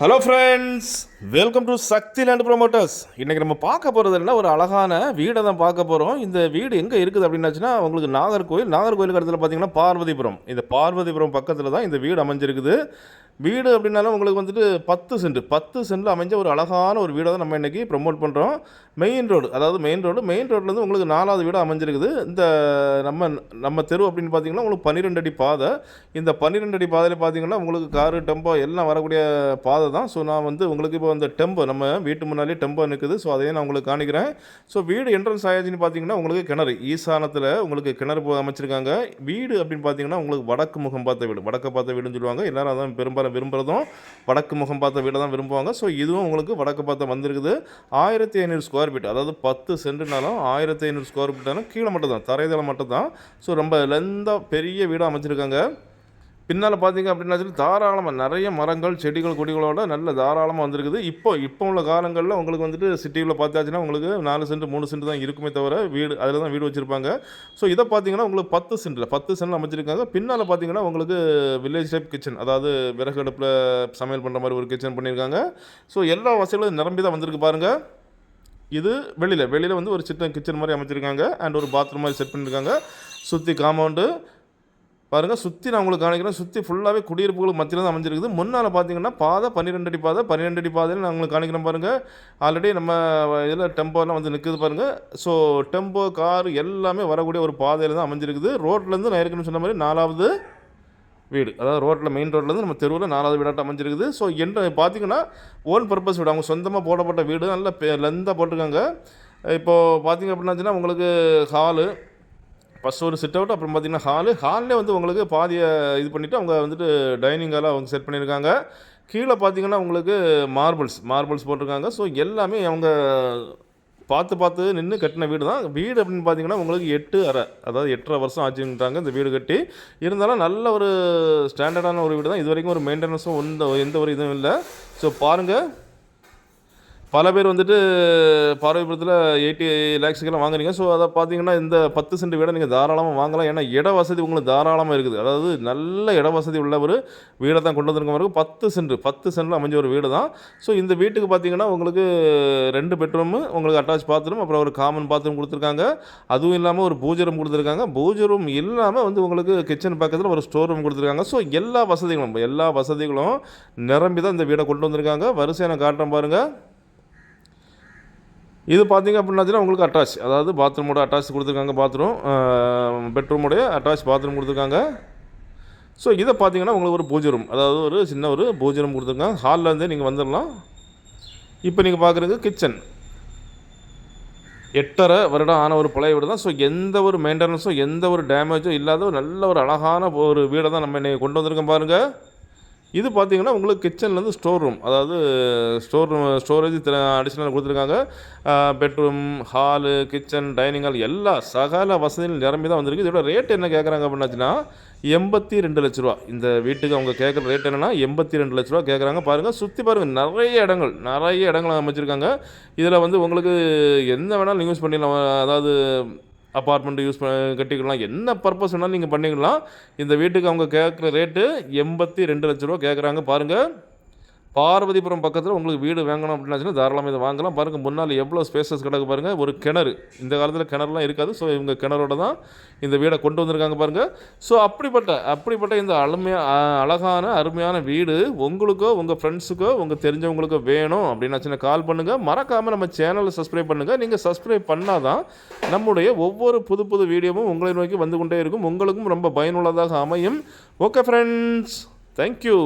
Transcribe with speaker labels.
Speaker 1: Hello friends welcome to Shakti land promoters இன்றைக்கி நம்ம பார்க்க போகிறது என்ன ஒரு அழகான வீடை தான் பார்க்க போகிறோம் இந்த வீடு எங்கே இருக்குது அப்படின்னாச்சுன்னா உங்களுக்கு நாகர்கோவில் நாகர்கோவிலுக்கு இடத்துல பார்த்தீங்கன்னா பார்வதிபுரம். இந்த பார்வதிபுரம் பக்கத்தில் தான் இந்த வீடு அமைஞ்சிருக்குது. வீடு அப்படின்னாலும் உங்களுக்கு வந்துட்டு பத்து சென்ட் பத்து சென்டில் அமைஞ்ச ஒரு அழகான ஒரு வீடை தான் நம்ம இன்றைக்கி ப்ரொமோட் பண்ணுறோம் மெயின் ரோடு அதாவது மெயின் ரோடு மெயின் ரோட்லேருந்து உங்களுக்கு நாலாவது வீடு அமைஞ்சிருக்குது. இந்த நம்ம நம்ம தெரு அப்படின்னு பார்த்தீங்கன்னா உங்களுக்கு பன்னிரெண்டு அடி பாதை. இந்த பன்னிரெண்டு அடி பாதையில் பார்த்தீங்கன்னா உங்களுக்கு காரு டெம்போ எல்லாம் வரக்கூடிய பாதை தான். ஸோ நான் வந்து உங்களுக்கு இப்போ அந்த டெம்போ நம்ம வீட்டு முன்னாலே டெம்போ நிற்குது ஸோ அதையும் நான் உங்களுக்கு காணிக்கிறேன் ஸோ வீடு என்ட்ரன்ஸ் ஆயாச்சுன்னு பார்த்தீங்கன்னா உங்களுக்கு கிணறு. ஈசானத்தில் உங்களுக்கு கிணறு போ- அமைச்சிருக்காங்க. வீடு அப்படின்னு பார்த்தீங்கன்னா உங்களுக்கு வடக்கு முகம் பார்த்த வீடு. வடக்கு பார்த்த வீடுன்னு சொல்லுவாங்க. எல்லாரும் அதான் பெரும்பாலும் விரும்புகிறதும் வடக்கு முகம் பார்த்த வீடை தான் விரும்புவாங்க. ஸோ இதுவும் உங்களுக்கு வடக்கு பார்த்த வந்திருக்குது. ஆயிரத்தி ஐநூறு ஸ்கொயர் ஃபீட் அதாவது பத்து சென்ட்னாலும் ஆயிரத்தி ஐநூறு ஸ்கொயர் ஃபீட்டாலும் கீழே மட்டும் தான் தரைதளம் மட்டும் தான் ஸோ ரொம்ப லெந்தாக பெரிய வீடாக அமைச்சிருக்காங்க. பின்னால் பார்த்தீங்க அப்படின்னா சொல்லி தாராளமாக நிறைய மரங்கள் செடிகள் கொடிகளோட நல்ல தாராளமாக வந்திருக்குது. இப்போ இப்போ உள்ள காலங்களில் உங்களுக்கு வந்துட்டு சிட்டியில் பார்த்தாச்சுன்னா உங்களுக்கு நாலு சென்ட் மூணு சென்ட் தான் இருக்குமே தவிர வீடு அதில் தான் வீடு வச்சுருப்பாங்க. ஸோ இதை பார்த்தீங்கன்னா உங்களுக்கு பத்து சென்ட்டில் பத்து சென்ட் அமைச்சிருக்காங்க. பின்னால் பார்த்தீங்கன்னா உங்களுக்கு வில்லேஜ் டைப் கிச்சன் அதாவது விறகு அடுப்பில் சமையல் பண்ணுற மாதிரி ஒரு கிச்சன் பண்ணியிருக்காங்க ஸோ எல்லா வசதிகளும் நிரம்பி தான் வந்திருக்கு பாருங்கள் இது வெளியில் வெளியில் வந்து ஒரு சின்ன கிச்சன் மாதிரி அமைச்சிருக்காங்க. அண்ட் ஒரு பாத்ரூம் மாதிரி செட் பண்ணியிருக்காங்க சுற்றி காம்பவுண்டு பாருங்கள் சுற்றி நான் உங்களுக்கு காணிக்கிறேன். சுற்றி ஃபுல்லாகவே குடியிருப்புகளுக்கு மத்தியில் தான் அமைஞ்சிருக்குது. முன்னால் பார்த்தீங்கன்னா பாதை பன்னிரெண்டு அடி பாதை பன்னிரெண்டு அடி பாதையில் நான் உங்களுக்கு காணிக்கிறேன் பாருங்கள் ஆல்ரெடி நம்ம இதில் டெம்போலாம் வந்து நிற்குது பாருங்கள் ஸோ டெம்போ கார் எல்லாமே வரக்கூடிய ஒரு பாதையில் தான் அமைஞ்சிருக்குது. ரோட்லேருந்து நான் ஏற்கனவே சொன்ன மாதிரி நாலாவது வீடு. அதாவது ரோட்டில் மெயின் ரோட்லேருந்து நம்ம தெருவில் நாலாவது வீடாட்டம் அமைஞ்சிருக்குது. ஸோ என்ன பார்த்தீங்கன்னா ஓன் பர்பஸ் வீடு. அவங்க சொந்தமாக போடப்பட்ட வீடு. நல்ல லெந்தாக போட்டிருக்காங்க. இப்போது பார்த்தீங்க அப்படின்னாச்சுன்னா உங்களுக்கு ஹாலு ஃபஸ்ட் ஒரு சிட் அவுட் அப்புறம் பார்த்தீங்கன்னா ஹாலு ஹாலில் வந்து உங்களுக்கு பாதியை இது பண்ணிவிட்டு அவங்க வந்துட்டு டைனிங் ஹாலாக அவங்க செட் பண்ணியிருக்காங்க கீழே பார்த்தீங்கன்னா உங்களுக்கு மார்பிள்ஸ் மார்பிள்ஸ் போட்டிருக்காங்க. ஸோ எல்லாமே அவங்க பார்த்து பார்த்து நின்று கட்டின வீடு தான். வீடு அப்படின்னு பார்த்தீங்கன்னா உங்களுக்கு எட்டு அரை அதாவது எட்டரை வருஷம் ஆச்சுன்றாங்க இந்த வீடு கட்டி. இருந்தாலும் நல்ல ஒரு ஸ்டாண்டர்டான ஒரு வீடு தான். இது வரைக்கும் ஒரு மெயின்டெனன்ஸும் எந்த எந்த ஒரு இதுவும் இல்லை. ஸோ பாருங்கள் பல பேர் வந்துட்டு பார்வைபுரத்தில் எயிட்டி லேக்ஸுக்கெல்லாம் வாங்குறீங்க ஸோ அதை பார்த்தீங்கன்னா இந்த பத்து சென்ட் வீடை நீங்கள் தாராளமாக வாங்கலாம். ஏன்னா இட வசதி உங்களுக்கு தாராளமாக இருக்குது. அதாவது நல்ல இட வசதி உள்ள ஒரு வீடை தான் கொண்டு வந்திருக்க மாதிரி பத்து சென்ட் பத்து சென்டில் அமைஞ்ச ஒரு வீடு தான். ஸோ இந்த வீட்டுக்கு பார்த்தீங்கன்னா உங்களுக்கு ரெண்டு பெட்ரூமு உங்களுக்கு அட்டாச் பாத்ரூம் அப்புறம் ஒரு காமன் பாத்ரூம் கொடுத்துருக்காங்க. அதுவும் இல்லாமல் ஒரு பூஜை ரூம் கொடுத்துருக்காங்க. பூஜை ரூம் இல்லாமல் வந்து உங்களுக்கு கிச்சன் பக்கத்தில் ஒரு ஸ்டோர் ரூம் கொடுத்துருக்காங்க. ஸோ எல்லா வசதிகளும் எல்லா வசதிகளும் நிரம்பி தான் இந்த வீடை கொண்டு வந்திருக்காங்க. வரிசையான காட்டுறேன் பாருங்கள் இது பார்த்தீங்க அப்படின்னாச்சுன்னா உங்களுக்கு அட்டாச் அதாவது பாத்ரூமோட அட்டாச் கொடுத்துருக்காங்க பாத்ரூம் பெட்ரூமோடைய அட்டாச் பாத்ரூம் கொடுத்துருக்காங்க. ஸோ இதை பார்த்தீங்கன்னா உங்களுக்கு ஒரு பூஜை ரூம் அதாவது ஒரு சின்ன ஒரு பூஜை ரூம் கொடுத்துருக்காங்க. ஹாலில் இருந்தே நீங்கள் வந்துடலாம் இப்போ நீங்கள் பார்க்குறது கிச்சன் எட்டரை வருடம் ஆன ஒரு பழைய வீடு தான் ஸோ எந்த ஒரு மெயின்டெனன்ஸும் எந்த ஒரு டேமேஜும் இல்லாத ஒரு நல்ல ஒரு அழகான ஒரு வீடை தான் நம்ம இன்றைக்கி கொண்டு வந்திருக்கோம் பாருங்கள் இது பார்த்தீங்கன்னா உங்களுக்கு கிச்சன்லேருந்து ஸ்டோர் ரூம். அதாவது ஸ்டோர் ரூம் ஸ்டோரேஜ் அடிஷ்னலாக கொடுத்துருக்காங்க. Bedroom hall kitchen dining hall எல்லா சகல வசதியும் நிரம்பி தான் வந்திருக்கு. இதோட ரேட் என்ன கேட்குறாங்க அப்படின்னாச்சுன்னா எண்பத்தி ரெண்டு லட்ச ரூபா. இந்த வீட்டுக்கு அவங்க கேட்குற ரேட் என்னன்னா எண்பத்தி ரெண்டு லட்ச ரூபா கேட்குறாங்க. பாருங்கள் சுற்றி பாருங்கள் நிறைய இடங்கள் நிறைய இடங்கள் அமைச்சிருக்காங்க. இதில் வந்து உங்களுக்கு என்ன வேணாலும் யூஸ் பண்ணிடலாம். அதாவது அப்பார்ட்மெண்ட் யூஸ் பண்ண கட்டிக்கலாம். என்ன பர்பஸ் வேணாலும் நீங்கள் பண்ணிக்கலாம். இந்த வீட்டுக்கு அவங்க கேட்குற ரேட்டு எண்பத்தி ரெண்டு லட்ச ரூபா கேட்குறாங்க பாருங்கள் பார்வதிபுரம் பக்கத்தில் உங்களுக்கு வீடு வாங்கணும் அப்படின்னாச்சுன்னா தாராளமாக இதை வாங்கலாம். பாருங்கள் முன்னால் எவ்வளோ ஸ்பேசஸ் கிடக்கு பாருங்கள் ஒரு கிணறு. இந்த காலத்தில் கிணறுலாம் இருக்காது. ஸோ இவங்க கிணறோட தான் இந்த வீடை கொண்டு வந்திருக்காங்க பாருங்கள் ஸோ அப்படிப்பட்ட அப்படிப்பட்ட இந்த அழுமையா அழகான அருமையான வீடு உங்களுக்கோ உங்கள் ஃப்ரெண்ட்ஸுக்கோ உங்கள் தெரிஞ்சவங்களுக்கோ வேணும் அப்படின்னாச்சுன்னா கால் பண்ணுங்கள் மறக்காமல் நம்ம சேனலை சப்ஸ்கிரைப் பண்ணுங்கள் நீங்கள் சப்ஸ்கிரைப் பண்ணால் தான் நம்முடைய ஒவ்வொரு புது புது வீடியோவும் உங்களை நோக்கி வந்து கொண்டே இருக்கும். உங்களுக்கும் ரொம்ப பயனுள்ளதாக அமையும். Okay friends thank you